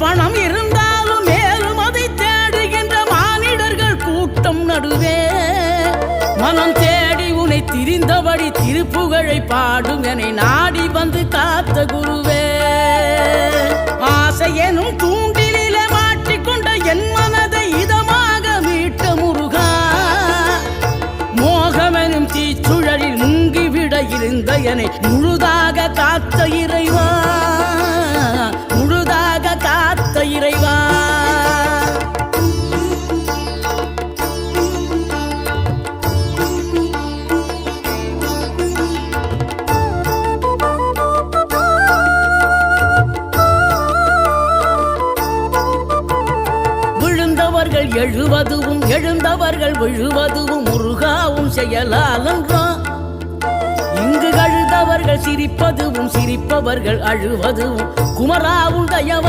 பணம் இருந்தாலும் மேலும் அதை தேடுகின்ற மானிடர்கள் கூட்டம் நடுவே. மனம் தேடி உனை திரிந்தபடி திருப்புகழை பாடும் என நாடி வந்து காத்த குருவே. ஆசை எனும் தூண்டிலே மாட்டிக்கொண்ட என் மனதை இதமாக மீட்ட முருகா. மோகமெனும் தீச்சுழலில் முங்கிவிட இருந்த என்னை முழுதாக காத்த இறைவன் எழுந்தவர்கள் எழுவதுவும் எழுந்தவர்கள் விழுவதுவும் முருகாவும் செயலாலன்றான் இங்கு கழுதவர்கள் சிரிப்பதுவும் சிரிப்பவர்கள் அழுவதுவும் குமராவும் தயவா